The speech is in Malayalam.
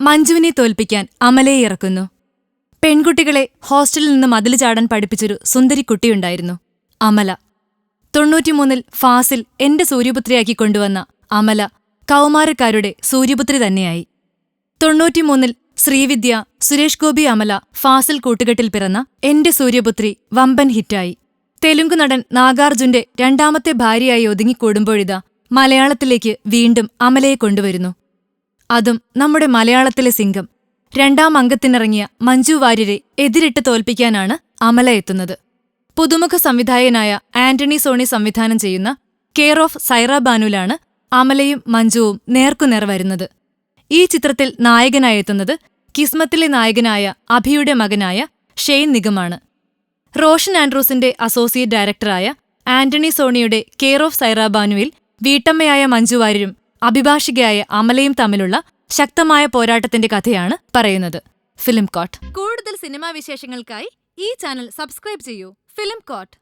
മഞ്ജുവിനെ തോൽപ്പിക്കാൻ അമലയെ ഇറക്കുന്നു. പെൺകുട്ടികളെ ഹോസ്റ്റലിൽ നിന്ന് മതിൽ ചാടാൻ പഠിപ്പിച്ചൊരു സുന്ദരി കുട്ടിയുണ്ടായിരുന്നു അമല. തൊണ്ണൂറ്റിമൂന്നിൽ ഫാസിൽ എന്റെ സൂര്യപുത്രിയാക്കി കൊണ്ടുവന്ന അമല കൗമാരക്കാരുടെ സൂര്യപുത്രി തന്നെയായി. തൊണ്ണൂറ്റിമൂന്നിൽ ശ്രീവിദ്യ സുരേഷ് ഗോപി അമല ഫാസിൽ കൂട്ടുകെട്ടിൽ പിറന്ന എന്റെ സൂര്യപുത്രി വമ്പൻ ഹിറ്റായി. തെലുങ്ക് നടൻ നാഗാർജുന്റെ രണ്ടാമത്തെ ഭാര്യയായി ഒതുങ്ങിക്കൂടുമ്പോഴിതാ മലയാളത്തിലേക്ക് വീണ്ടും അമലയെ കൊണ്ടുവരുന്നു. അതും നമ്മുടെ മലയാളത്തിലെ സിംഗം. രണ്ടാം അംഗത്തിനിറങ്ങിയ മഞ്ജു വാര്യരെ എതിരിട്ട് തോൽപ്പിക്കാനാണ് അമല എത്തുന്നത്. പുതുമുഖ സംവിധായകനായ ആന്റണി സോണി സംവിധാനം ചെയ്യുന്ന കെയർ ഓഫ് സൈറ ബാനുലാണ് അമലയും മഞ്ജുവും നേർക്കുനേർ വരുന്നത്. ഈ ചിത്രത്തിൽ നായകനായെത്തുന്നത് കിസ്മത്തിലെ നായകനായ അഭിയുടെ മകനായ ഷെയ്ൻ നിഗമാണ്. റോഷൻ ആൻഡ്രൂസിന്റെ അസോസിയേറ്റ് ഡയറക്ടറായ ആന്റണി സോണിയുടെ കെയർ ഓഫ് സൈറ ബാനുവിൽ വീട്ടമ്മയായ മഞ്ജു വാര്യരും അഭിഭാഷികയായ അമലയും തമ്മിലുള്ള ശക്തമായ പോരാട്ടത്തിന്റെ കഥയാണ് പറയുന്നത്. ഫിലിം കോട്ട്. കൂടുതൽ സിനിമാ വിശേഷങ്ങൾക്കായി ഈ ചാനൽ സബ്സ്ക്രൈബ് ചെയ്യൂ. Film coat.